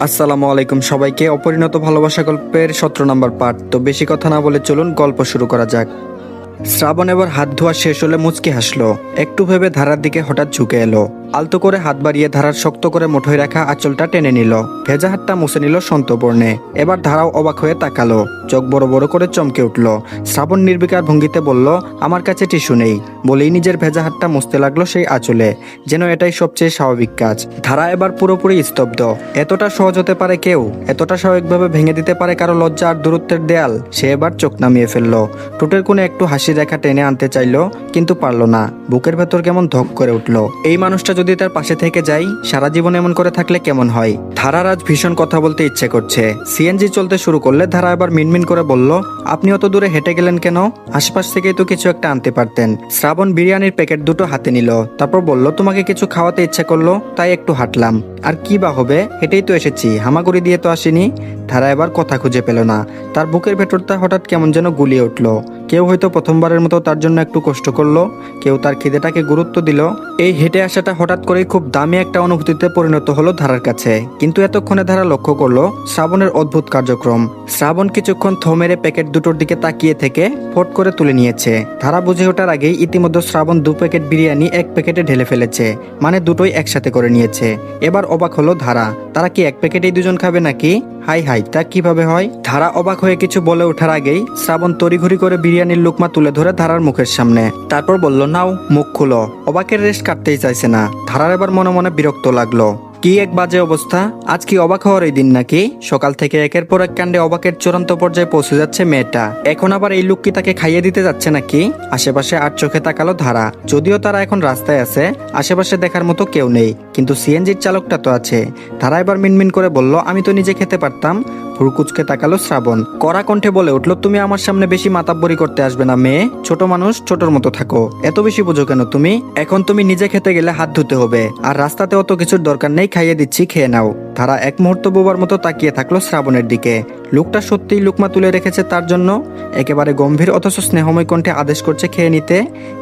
আসসালামু আলাইকুম সবাইকে। অপরিণত ভালোবাসা গল্পের সতেরো নম্বর পাঠ। তো বেশি কথা না বলে চলুন গল্প শুরু করা যাক। শ্রাবণ এবার হাত ধোয়া শেষ হলে মুচকি হাসলো। একটু ভেবে ধারার দিকে হঠাৎ ঝুঁকে এলো। আলতো করে হাত বাড়িয়ে ধারার শক্ত করে মুঠোয় রাখা আঁচলটা টেনে নিল। ভেজা হাতটা মুছে নিল সন্তবর্ণে এবার ধারাও অবাক হয়ে তাকালো। চোখ বড় বড় করে চমকে উঠল। শ্রাবণ নির্বিকার ভঙ্গিতে বলল, আমার কাছে টিস্যু নেই। বলেই নিজের ভেজা হাতটা মুছতে লাগল সেই আঁচলে। যেন এটাই সবচেয়ে স্বাভাবিক কাজ। ধারা এবার পুরোপুরি স্তব্ধ। এতটা সহজ হতে পারে কেউ? এতটা স্বাভাবিকভাবে ভেঙে দিতে পারে কারও লজ্জা আর দূরত্বের দেয়াল? সে এবার চোখ নামিয়ে ফেলল। ঠোঁটের কোণে একটু হাসি রেখা টেনে আনতে চাইলো, কিন্তু পারল না। বুকের ভেতর কেমন ধক করে উঠল। এই মানুষটা যদি তার পাশে থেকে যাই, সারা জীবন এমন করে থাকলে কেমন হয়? ধারার আজ ভীষণ কথা বলতে ইচ্ছে করছে। সিএনজি চলতে শুরু করলে ধারা এবার মিনমিন করে বলল, আপনি অত দূরে হেঁটে গেলেন কেন? আশপাশ থেকেই তো কিছু একটা আনতে পারতেন। শ্রাবণ বিরিয়ানির প্যাকেট দুটো হাতে নিল, তারপর বলল, তোমাকে কিছু খাওয়াতে ইচ্ছে করল, তাই একটু হাঁটলাম। আর কি বা হবে? হেঁটেই তো এসেছি, হামাগুড়ি দিয়ে তো আসিনি। ধারা এবার কথা খুঁজে পেল না। তার বুকের ভেতরটা হঠাৎ কেমন যেন গুলিয়ে উঠল। কেউ হয়তো প্রথমবারের মতো তার জন্য একটু কষ্ট করল। কেউ তার খিদেটাকে গুরুত্ব দিল। এই হেঁটে আসাটা হঠাৎ করেই খুব দামি একটা অনুভূতিতে পরিণত হলো ধারার কাছে। কিন্তু এতক্ষণে ধারা লক্ষ্য করল শ্রাবণের অদ্ভুত কার্যক্রম। শ্রাবণ কিছুক্ষণ থো মেরে প্যাকেট দুটোর দিকে তাকিয়ে থেকে ফট করে তুলে নিয়েছে। ধারা বুঝে ওঠার আগেই ইতিমধ্যে শ্রাবণ দু প্যাকেট বিরিয়ানি এক প্যাকেটে ঢেলে ফেলেছে। মানে দুটোই একসাথে করে নিয়েছে। এবার অবাক হলো ধারা। তারা কি এক প্যাকেটেই দুজন খাবে নাকি? হাই হাই, তা কীভাবে হয়? ধারা অবাক হয়ে কিছু বলে ওঠার আগেই শ্রাবণ তড়িঘড়ি করে বিরিয়ানির লুকমা তুলে ধরে ধারার মুখের সামনে। তারপর বলল, নাও, মুখ খুলো। অবাকের রেস্ট কাটতেই চাইছে না। ধারার এবার মনে মনে বিরক্ত লাগল। কি এক বাজে অবস্থা? আজ কি অবাক হওয়ার এই দিন নাকি? সকাল থেকে একের পর এক কাণ্ডে অবাকের চূড়ান্ত পর্যায়ে পৌঁছে যাচ্ছে মেয়েটা। এখন আবার এই লোক কি তাকে খাইয়ে দিতে যাচ্ছে নাকি? আশেপাশে আর চোখে তাকালো ধারা। যদিও তারা এখন রাস্তায় আছে, আশেপাশে দেখার মতো কেউ নেই, কিন্তু সিএনজির চালকটা তো আছে। ধারা এবার মিনমিন করে বলল, আমি তো নিজে খেতে পারতাম। ভুরকুচকে তাকালো শ্রাবণ। কড়া কণ্ঠে বলে উঠল, তুমি আমার সামনে বেশি মাতাব্বরি করতে আসবে না, মেয়ে। ছোট মানুষ, ছোটর মতো থাকো। এত বেশি বোঝো কেন তুমি? এখন তুমি নিজে খেতে গেলে হাত ধুতে হবে। আর রাস্তাতে অত কিছুর দরকার নেই, খাইয়ে দিচ্ছি, খেয়ে নাও। তারা এক মুহূর্ত বোবার মতো তাকিয়ে থাকল শ্রাবণের দিকে। লোকটা সত্যিই লুকমা তুলে রেখেছে তার জন্য? একেবারে গম্ভীর অথচ স্নেহময় কণ্ঠে আদেশ করছে খেয়ে নিতে।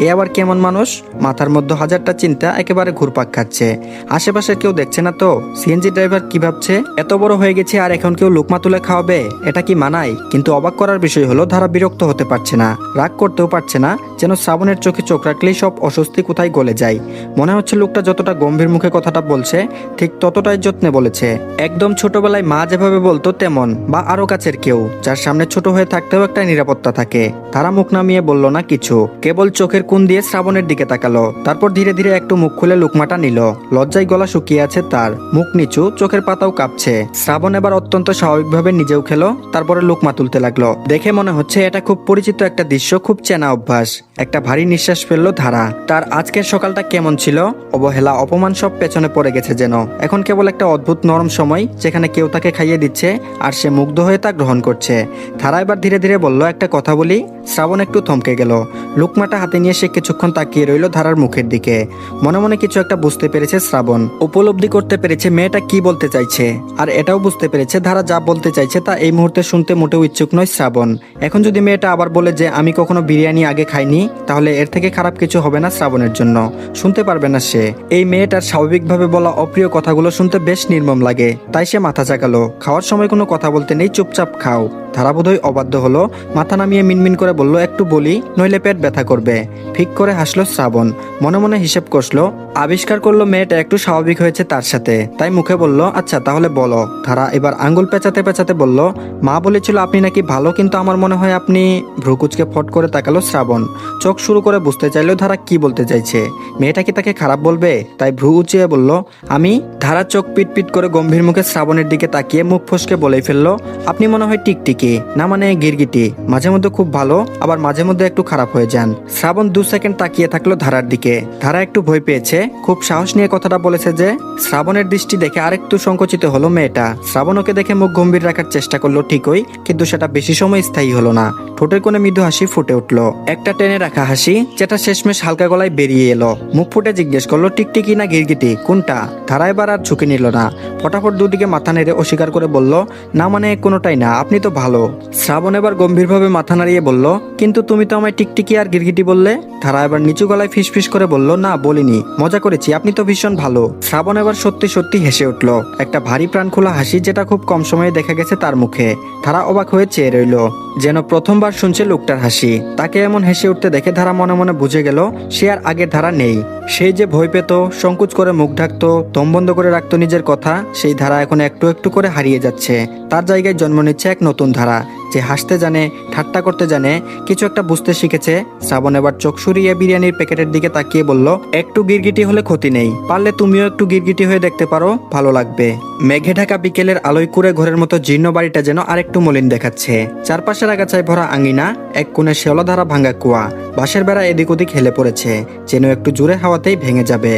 এ আবার কেমন মানুষ? মাথার মধ্যে হাজারটা চিন্তা একেবারে ঘুরপাক খাচ্ছে। আশেপাশে কেউ দেখছে না তো? সিএনজি ড্রাইভার কি ভাবছে? এত বড় হয়ে গেছে আর এখন কেউ লুকমা তুলে খাওয়াবে? এটা কি মানায়? কিন্তু অবাক করার বিষয় হলো ধারা বিরক্ত হতে পারছে না। রাগ করতেও পারছে না, যেন শ্রাবণের চোখে চোখ রাখলেই সব অস্বস্তি কোথায় গলে যায়। মনে হচ্ছে লোকটা যতটা গম্ভীর মুখে কথাটা বলছে, ঠিক ততটাই যত্নে বলেছে। একদম ছোটবেলায় মা যেভাবে বলতো তেমন, বা আরও কাছের কেউ, যার সামনে ছোট হয়ে থাকতেও একটা নিরাপত্তা থাকে। তারা মুখ নামিয়ে বলল, না, কিছু। কেবল চোখের কুন দিয়ে শ্রাবণের দিকে তাকালো। তারপর ধীরে ধীরে একটু মুখ খুলে লুকমাটা নিল। লজ্জায় গলা শুকিয়ে আছে তার। মুখ নিচু, চোখের পাতাও কাঁপছে। শ্রাবণ এবার অত্যন্ত স্বাভাবিকভাবে নিজেও খেলো, তারপরে লুকমা তুলতে লাগল। দেখে মনে হচ্ছে, এটা খুব পরিচিত একটা দৃশ্য, খুব চেনা অভ্যাস। একটা ভারী নিঃশ্বাস ফেলল ধারা। তার আজকের সকালটা কেমন ছিল? অবহেলা, অপমান সব পেছনে পড়ে গেছে যেন। এখন কেবল একটা অদ্ভুত নরম সময় যেখানে কেউ তাকে খাইয়ে দিচ্ছে আর সে মুগ্ধ হয়ে তা গ্রহণ করছে। ধারা এবার ধীরে ধীরে বলল, একটা কথা বলি? শ্রাবণ একটু থমকে গেল। লুকমাটা হাতে নিয়ে সে কিছুক্ষণ তাকিয়ে রইল ধারার মুখের দিকে। মনে মনে কিছু একটা বুঝতে পেরেছে শ্রাবণ। উপলব্ধি করতে পেরেছে মেয়েটা কি বলতে চাইছে। আর এটাও বুঝতে পেরেছে ধারা যা বলতে চাইছে তা এই মুহূর্তে শুনতে মোটেও ইচ্ছুক নয় শ্রাবণ। এখন যদি মেয়েটা আবার বলে যে, আমি কখনো বিরিয়ানি আগে খাইনি তাহলে এর থেকে খারাপ কিছু হবে না শ্রাবণের জন্য। শুনতে পারবে না সে। এই মেয়েটার স্বাভাবিকভাবে বলা অপ্রিয় কথাগুলো শুনতে বেশ নির্মম লাগে। তাই সে মাথা চাকালো খাওয়ার সময় কোনো কথা বলতে নেই, চুপচাপ খাও। ধারা বোধহয় অবাধ্য হলো। মাথা নামিয়ে মিনমিন করে বলল, একটু বলি, নইলে পেট ব্যথা করবে। ফিক করে হাসলো শ্রাবণ। মনে মনে হিসেব কষলো, আবিষ্কার করল মেয়েটা একটু স্বাভাবিক হয়েছে তার সাথে। তাই মুখে বলল আচ্ছা তাহলে বলো। ধারা এবার আঙ্গুল পেঁচাতে পেঁচাতে বলল, মা বলেছিল আপনি নাকি ভালো, কিন্তু আমার মনে হয় আপনি ভ্রুকুচকে ফট করে তাকালো শ্রাবণ। চোখ শুরু করে বুঝতে চাইলো ধারা কি বলতে চাইছে। মেয়েটা কি তাকে খারাপ বলবে? তাই ভ্রু উঁচিয়ে বলল, আমি? ধারা চোখ পিট পিট করে গম্ভীর মুখে শ্রাবণের দিকে তাকিয়ে মুখ ফসকে বলেই ফেলল, আপনি মনে হয় টিকটিকি। না মানে গিরগিটি। মাঝে মধ্যে খুব ভালো, আবার মাঝে মধ্যে একটু খারাপ হয়ে যান। শ্রাবণ দু সেকেন্ড তাকিয়ে থাকল ধারার দিকে। ধারা একটু ভয় পেয়েছে। খুব সাহস নিয়ে কথাটা বলেছে যে, শ্রাবণের দৃষ্টি দেখে আরেকটু সংকুচিত হলো মেয়েটা। শ্রাবণ ওকে দেখে মুখ গম্ভীর রাখার চেষ্টা করল ঠিকই, কিন্তু সেটা বেশি সময় স্থায়ী হলো না। ঠোঁটের কোণে মৃদু হাসি ফুটে উঠল। একটা টেনে রাখা হাসি, যেটা শেষমেশ হালকা গলায় বেরিয়ে এলো। মুখ ফুটে জিজ্ঞেস করল টিকটিকি না গিরগিটি? কোনটা? ধারা এবার আর ঝুঁকি নিল না। ফটাফট দুদিকে মাথা নেড়ে অস্বীকার করে বলল, না মানে কোনোটাই না, আপনি তো ভালো ভালো। শ্রাবণ এবার গম্ভীরভাবে মাথা নাড়িয়ে বলল, কিন্তু তুমি তো আমায় টিকটিকি আর গিরগিটি বললে? ধারা এবার নিচু গলায় ফিসফিস করে বলল, না, বলিনি। মজা করেছি, আপনি তো ভীষণ ভালো। শ্রাবণ এবার সত্যি সত্যি হেসে উঠল। একটা ভারী প্রাণখোলা হাসি যেটা খুব কম সময়ে দেখা গেছে তার মুখে। ধারা অবাক হয়ে চেয়ে রইল, যেন প্রথমবার শুনছে লোকটার হাসি। তাকে এমন হেসে উঠতে দেখে ধারা মনে মনে বুঝে গেল, সে আর আগের ধারা নেই। সে যে ভয় পেত, সংকোচ করে মুখ ঢাকতো, দম বন্ধ করে রাখতো নিজের কথা, সেই ধারা এখন একটু একটু করে হারিয়ে যাচ্ছে। তার জায়গায় জন্ম নিচ্ছে এক নতুন ধারা যে হাসতে জানে, ঠাট্টা করতে জানে, কিছু একটা বুঝতে শিখেছে। শ্রাবণ এবার চোখ সরিয়ে বিরিয়ানির প্যাকেটের দিকে তাকিয়ে বলল, একটু গিরগিটি হলে ক্ষতি নেই। পারলে তুমিও একটু গিরগিটি হয়ে দেখতে পারো, ভালো লাগবে। মেঘে ঢাকা বিকেলের আলোয় কুড়ে ঘরের মতো জীর্ণ বাড়িটা যেন আরেকটু মলিন দেখাচ্ছে। চারপাশের আগাছায় ভরা আঙিনা, এক কোণে শেওলাধারা ভাঙা কুয়া, বাঁশের বেড়া এদিক ওদিক হেলে পড়েছে, যেন একটু জোরে হাওয়াতেই ভেঙে যাবে।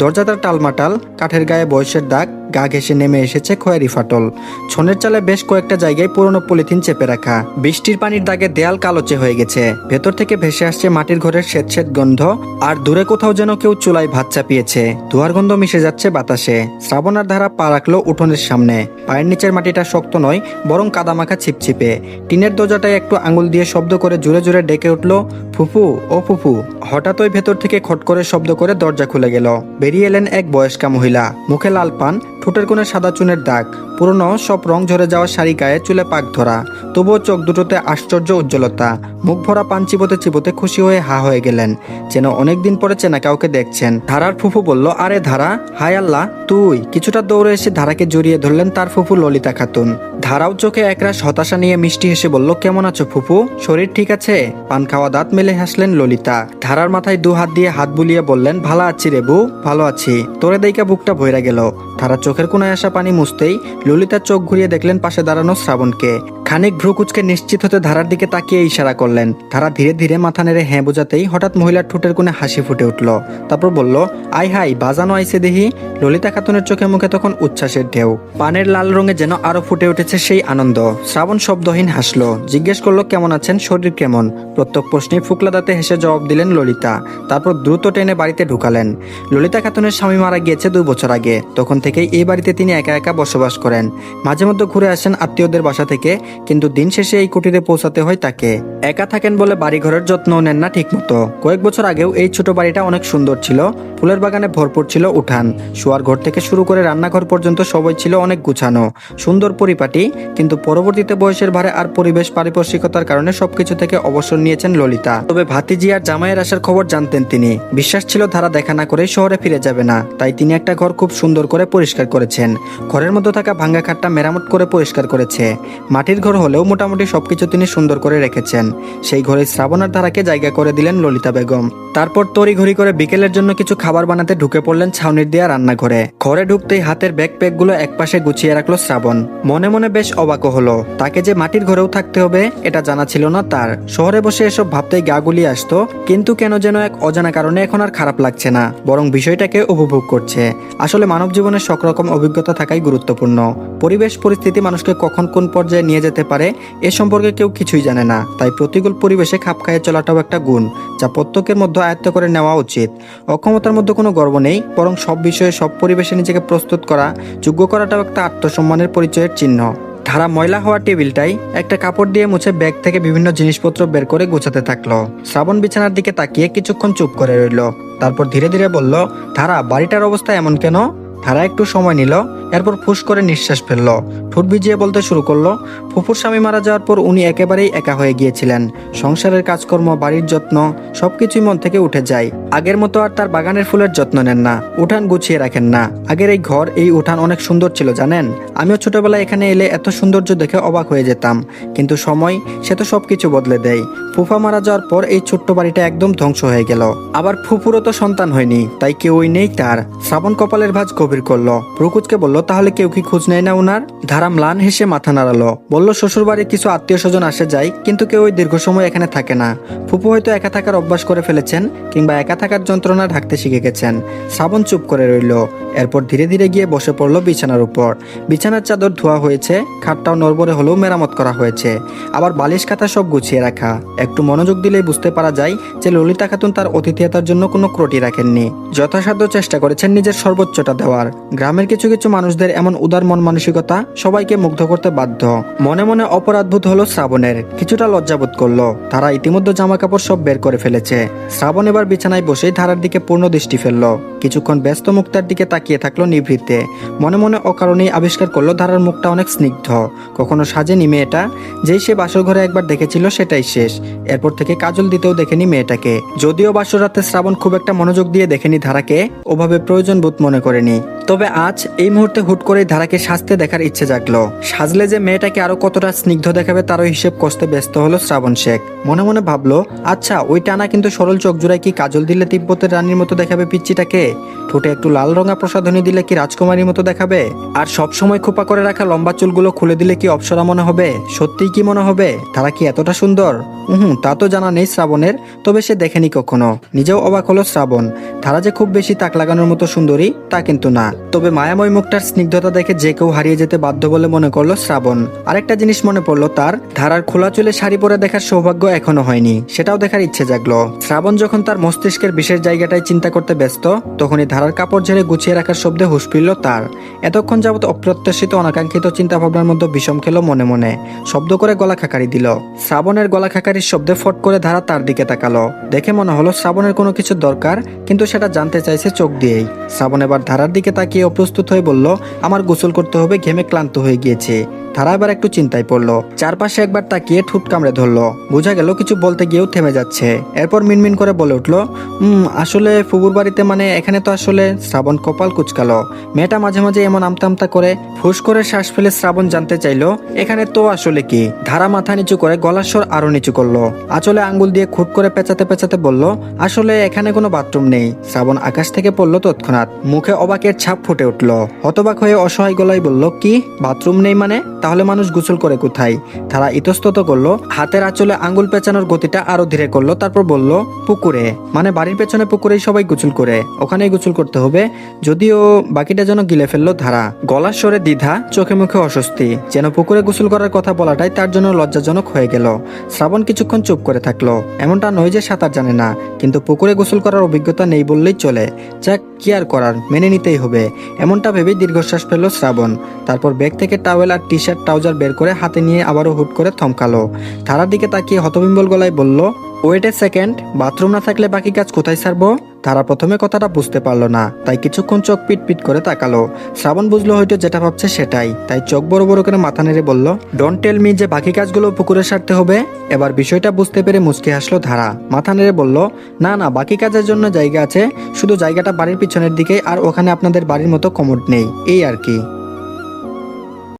দরজাদার টালমাটাল, কাঠের গায়ে বয়সের দাগ গা ঘেসে নেমে এসেছে খয়েরি ফাটল। ছনের চালে বেশ কয়েকটা জায়গায় পুরনো পলিথিন চেপে রাখা। বৃষ্টির পানির দাগে দেয়াল কালোচে হয়ে গেছে। ভেতর থেকে ভেসে আসছে মাটির ঘরের স্বেত স্বেত গন্ধ, আর দূরে কোথাও যেন কেউ চুলায় ভাত চাপিয়েছে। ধোয়ার গন্ধ মিশে যাচ্ছে বাতাসে। শ্রাবণার ধারা পা রাখল উঠোনের সামনে। পায়ের নিচের মাটিটা শক্ত নয়, বরং কাদামাখা ছিপছিপে। টিনের দরজাটায় একটু আঙুল দিয়ে শব্দ করে জোরে জোরে ডেকে উঠল, ফুফু, ও ফুফু। হঠাৎ ওই ভেতর থেকে খট করে শব্দ করে দরজা খুলে গেল। বেরিয়ে এলেন এক বয়স্কা মহিলা। মুখে লাল পান ঠোঁটের কোণে সাদা চুনের দাগ। পুরনো সব রং ঝরে যাওয়া শাড়ি গায়ে চুলে পাক ধরা। তবুও চোখ দুটোতে আশ্চর্য উজ্জ্বলতা। মুখ ভরা পান চিবোতে চিবোতে খুশি হয়ে হা হয়ে গেলেন। যেন অনেকদিন পরে চেনা কাউকে দেখছেন। ধারার ফুফু বলল, আরে ধারা হায় আল্লাহ, তুই? কিছুটা দৌড়ে এসে ধারাকে জড়িয়ে ধরলেন তার ফুফু ললিতা খাতুন। ধারাও চোখে একরাশ হতাশা নিয়ে মিষ্টি হেসে বলল, কেমন আছো ফুফু? শরীর ঠিক আছে? পান খাওয়া দাঁত মেলে হাসলেন ললিতা। ধারার মাথায় দু হাত দিয়ে হাত বুলিয়ে বললেন, ভালো আছি রে বউ ভালো আছি। তোরে দেইকা বুকটা ভইরা গেল। ধারা চোখের কোনায় আসা পানি মুছতেই ললিতার চোখ ঘুরিয়ে দেখলেন পাশে দাঁড়ানো শ্রাবণকে। খানিক ভ্রু কুচকে নিশ্চিত হতে ধারার দিকে তাকিয়ে ইশারা করলেন। ধারা ধীরে ধীরে মাথা নেড়ে হ্যাঁ বোঝাতেই হঠাৎ মহিলার ঠোঁটের কোণে হাসি ফুটে উঠল। তারপর বলল আই হাই বাজানো আইসে দেহি। ললিতা খাতুনের চোখে মুখে তখন উচ্ছ্বাসের ঢেউ। পানের লাল রঙে যেন আরও ফুটে উঠেছে সেই আনন্দ। শ্রাবণ শব্দহীন হাসলো। জিজ্ঞেস করল, কেমন আছেন? শরীর কেমন? প্রত্যেক প্রশ্নে ফুকলা দাঁতে হেসে জবাব দিলেন ললিতা। তারপর দ্রুত টেনে বাড়িতে ঢুকালেন। ললিতা খাতুনের স্বামী মারা গিয়েছে দুই বছর আগে। তখন থেকেই এই বাড়িতে তিনি একা একা বসবাস করেন। মাঝে মধ্যে ঘুরে আসেন আত্মীয়দের বাসা থেকে। কিন্তু দিন শেষে এই কুটিরে পৌঁছাতে হয় তাকে। একা থাকেন বলে বাড়িঘরের যত্নও নেন না ঠিকমতো। কয়েক বছর আগেও এই ছোট বাড়িটা অনেক সুন্দর ছিল। ফুলের বাগানে ভরপুর ছিল উঠান। শোয়ার ঘর থেকে শুরু করে রান্নাঘর পর্যন্ত সবই ছিল অনেক গুছানো। সুন্দর পরিপাটি, কিন্তু পরবর্তীতে বয়সের ভারে আর পরিবেশ পারিপার্শ্বিকতার কারণে সবকিছু থেকে অবসর নিয়েছেন ললিতা। তবে ভাতিজি আর জামাইয়ের আসার খবর জানতেন তিনি। বিশ্বাস ছিল ধারা দেখা না করে শহরে ফিরে যাবে না। তাই তিনি একটা ঘর খুব সুন্দর করে পরিষ্কার করেছেন। ঘরের মধ্যে থাকা ভাঙ্গা খাটটা মেরামত করে পরিষ্কার করেছে। মাটির ঘর হলেও মোটামুটি সবকিছু তিনি সুন্দর করে রেখেছেন। সেই ঘরে শ্রাবণার ধারাকে জায়গা করে দিলেন ললিতা বেগম। তারপর তড়িঘড়ি করে বিকেলের জন্য কিছু খাবার বানাতে ঢুকে পড়লেন ছাউনির দিয়া রান্নাঘরে। ঘরে ঢুকতেই হাতের ব্যাগ প্যাকগুলো একপাশে গুছিয়ে রাখল শ্রাবণ। মনে মনে বেশ অবাকও হলো, তাকে যে মাটির ঘরেও থাকতে হবে, এটা জানা ছিল না তার। শহরে বসে এসব ভাবতেই গা গুলিয়ে আসতো, কিন্তু কেন যেন এক অজানা কারণে এখন আর খারাপ লাগছে না, বরং বিষয়টাকে উপভোগ করছে। আসলে মানব জীবনে সব রকম অভিজ্ঞতা থাকাই গুরুত্বপূর্ণ। পরিবেশ পরিস্থিতি মানুষকে কখন কোন পর্যায়ে নিয়ে যেতে পারে, এ সম্পর্কে কেউ কিছুই জানে না। তাই প্রতিকূল পরিবেশে খাপ খাইয়ে চলাটাও একটা গুণ, যা প্রত্যেকের মধ্যে আয়ত্ত করে নেওয়া উচিত। অক্ষমতার মধ্যে কোনো গর্ব নেই, বরং সব বিষয়ে সব পরিবেশে নিজেকে প্রস্তুত করা, যোগ্য করাটাও একটা আত্মসম্মানের পরিচয়ের চিহ্ন। ধারা ময়লা হওয়া টেবিলটাই একটা কাপড় দিয়ে মুছে ব্যাগ থেকে বিভিন্ন জিনিসপত্র বের করে গোছাতে থাকল। শ্রাবণ বিছানার দিকে তাকিয়ে কিছুক্ষণ চুপ করে রইল। তারপর ধীরে ধীরে বলল, ধারা, বাড়িটার অবস্থা এমন কেন? ধারা একটু সময় নিল, এরপর ফুস করে নিঃশ্বাস ফেলল। ঠোঁট ভিজিয়ে বলতে শুরু করল, ফুফুর স্বামী মারা যাওয়ার পর উনি একেবারেই একা হয়ে গিয়েছিলেন। সংসারের কাজকর্ম, বাড়ির যত্ন, সবকিছুই মন থেকে উঠে যায়। আগের মতো আর তার বাগানের ফুলের যত্ন নেন না, উঠান গুছিয়ে রাখেন না। আগের এই ঘর, এই উঠান অনেক সুন্দর ছিল, জানেন? আমিও ছোটবেলায় এখানে এলে এত সৌন্দর্য দেখে অবাক হয়ে যেতাম। কিন্তু সময়, সে তো সবকিছু বদলে দেয়। ফুফা মারা যাওয়ার পর এই ছোট্ট বাড়িটা একদম ধ্বংস হয়ে গেল। আবার ফুফুরও তো সন্তান হয়নি, তাই কেউই নেই তার। শ্রাবণ কপালের ভাঁজ গভীর করল। প্রকুচকে বলল, তাহলে কেউ কি খোঁজ নেয় না উনার? ধারা ম্লান হেসে মাথা নাড়ালো। বলল শ্বশুর বাড়ির কিছু আত্মীয় স্বজন আসে যায়, কিন্তু কেউ ওই দীর্ঘ সময় এখানে থাকে না। ফুপু হয়তো একা থাকার অভ্যাস করে ফেলেছেন, কিংবা একা থাকার যন্ত্রণা ঢাকতে শিখে গেছেন। শ্রাবণ চুপ করে রইল। এরপর ধীরে ধীরে গিয়ে বসে পড়ল বিছানার উপর। বিছানার চাদর ধোয়া হয়েছে, খাটটাও নরবরে হলেও মেরামত করা হয়েছে। আবার বালিশ খাতা সব গুছিয়ে রাখা। একটু মনোযোগ দিলেই বুঝতে পারা যায় যে ললিতা খাতুন তার অতিথিয়তার জন্য কোনো ক্রটি রাখেননি। যথাসাধ্য চেষ্টা করেছেন নিজের সর্বোচ্চটা দেওয়ার। ব্যাপার গ্রামের কিছু কিছু মানুষদের এমন উদার মন মানসিকতা সবাইকে মুগ্ধ করতে বাধ্য। মনে মনে অপরাধবোধ হলো শ্রাবণের। কিছুটা লজ্জাবোধ করল। তারা ইতিমধ্যে জামা কাপড় সব বের করে ফেলেছে। শ্রাবণ এবার বিছানায় বসেই ধারার দিকে পূর্ণ দৃষ্টি ফেলল। কিছুক্ষণ ব্যস্ত মুক্তার দিকে তাকিয়ে থাকল নিভৃতে। মনে মনে অকারণেই আবিষ্কার করল ধারার মুখটা অনেক স্নিগ্ধ। কখনো সাজেনি মেয়েটা। যেই সে বাসর ঘরে একবার দেখেছিল সেটাই শেষ। এরপর থেকে কাজল দিতেও দেখেনি মেয়েটাকে। যদিও বাসর রাতে শ্রাবণ খুব একটা মনোযোগ দিয়ে দেখেনি ধারাকে, ওভাবে প্রয়োজন বোধ মনে করেনি। তবে আজ এই মুহূর্তে হুট করে ধারাকে সাজতে দেখার ইচ্ছে জাগলো। সাজলে যে মেয়েটাকে আরও কতটা স্নিগ্ধ দেখাবে তারও হিসেব কষতে ব্যস্ত হলো শ্রাবণ শেখ। মনে মনে ভাবলো আচ্ছা ওই টানা কিন্তু সরল চোখ জোড়ায় কি কাজল দিলে তিব্বতের রানীর মতো দেখাবে পিচ্চিটাকে? ঠোঁটে একটু লাল রঙা প্রসাধনী দিলে কি রাজকুমারীর মতো দেখাবে? আর সব সময় খোপা করে রাখা লম্বা চুলগুলো খুলে দিলে কি অপসরা মনে হবে? সত্যিই কি মনে হবে? তারা কি এতটা সুন্দর? হুম তা তো জানা নেই শ্রাবণের, তবে সে দেখেনি কখনো। নিজেও অবাক হলো শ্রাবণ। তারা যে খুব বেশি তাক লাগানোর মতো সুন্দরী, তা কিন্তু না। তবে মায়াময় মুখটার স্নিগ্ধতা দেখে যে কেউ হারিয়ে যেতে বাধ্য বলে মনে করল শ্রাবণ। আরেকটা জিনিস মনে পড়ল তার, ধারার খোলা চুলে শাড়ি পরে দেখার সৌভাগ্য এখনও হয়নি। সেটাও দেখার ইচ্ছে জাগলো। শ্রাবণ যখন তার মস্তিষ্কের বিশেষ জায়গাটায় চিন্তা করতে ব্যস্ত, তখনই ধারার কাপড় ঝেড়ে গুছিয়ে রাখার শব্দে হুশ ফিরল তার। এতক্ষণ যাবত অপ্রত্যাশিত অনাকাঙ্ক্ষিত চিন্তা ভাবনার মধ্যে বিষম খেলো মনে মনে। শব্দ করে গলা খাকারি দিল। শ্রাবণের গলা খাকারির শব্দে ফট করে ধারা তার দিকে তাকালো। দেখে মনে হলো শ্রাবণের কোনো কিছু দরকার, কিন্তু সেটা জানতে চাইছে চোখ দিয়েই। শ্রাবণ এবার ধারার দিকে তাকিয়ে অপ্রস্তুত হয়ে বলল আমার গোসল করতে হবে ঘেমে ক্লান্ত হয়ে গিয়েছে। তারা এবার একটু চিন্তায় পড়ল। চারপাশে একবার তাকিয়ে ঠুট কামড়ে ধরলো। বোঝা গেল কিছু বলতে গিয়েও থেমে যাচ্ছে। এরপর মিনমিন করে বলে উঠল হুম আসলে ফুবুর বাড়িতে মানে এখানে তো আসলে শ্রাবণ কপাল কুচকালো। মেয়েটা মাঝে মাঝে এমন আমতা আমতা করে ফুস করে শ্বাস ফেলে শ্রাবণ জানতে চাইলো, এখানে তো আসলে কি? ধারা মাথা নিচু করে গলার স্বর আরও নিচু করল। আঁচলে আঙ্গুল দিয়ে খুট করে পেঁচাতে পেঁচাতে বলল, আসলে এখানে কোনো বাথরুম নেই। শ্রাবণ আকাশ থেকে পড়ল তৎক্ষণাৎ। মুখে অবাকের ছাপ ফুটে উঠল। হতবাক হয়ে অসহায় গলায় বলল, কি? বাথরুম নেই মানে? তাহলে মানুষ গোসল করে কোথায়? তারা ইতস্তত করল, হাতের আঁচলে আঙ্গুল পেঁচানোর গতিটা আরও ধীরে করল, তারপর বলল, পুকুরে। মানে বাড়ির পেছনে পুকুরেই সবাই গোসল করে, ওখানেই গোসল করতে হবে। যদিও বাকিটা যেন গিলে ফেলল ধারা। গলার স্বরে দ্বিধা, চোখে মুখে অস্বস্তি। যেন পুকুরে গোসল করার কথা বলাটাই তার জন্য লজ্জাজনক হয়ে গেল। শ্রাবণ কিছুক্ষণ চুপ করে থাকল। এমনটা নয় যে সাঁতার জানে না, কিন্তু পুকুরে গোসল করার অভিজ্ঞতা নেই বললেই চলে। যাক, কি আর করার, মেনে নিতেই হবে। এমনটা ভেবেই দীর্ঘশ্বাস ফেলল শ্রাবণ। তারপর ব্যাগ থেকে টাওয়েল আর টি শার্ট ট্রাউজার বের করে হাতে নিয়ে আবারও হুট করে থমকালো। তারার দিকে তাকিয়ে হতবিম্বল গলায় বলল ওয়েট এ সেকেন্ড বাথরুম না থাকলে বাকি কাজ কোথায় সারবো? তারা প্রথমে কথাটা বুঝতে পারল না, তাই কিছুক্ষণ চোখ পিট পিট করে তাকালো। শ্রাবণ বুঝলো হয়তো যেটা ভাবছে সেটাই, তাই চোখ বড় বড় করে মাথা নেড়ে বলল ডোন্ট টেল মি যে বাকি কাজগুলো পুকুরে সারতে হবে? এবার বিষয়টা বুঝতে পেরে মুচকে হাসলো ধারা। মাথা নেড়ে বলল, না না, বাকি কাজের জন্য জায়গা আছে, শুধু জায়গাটা বাড়ির পিছনের দিকে আর ওখানে আপনাদের বাড়ির মতো কমোড নেই। এই আর কি।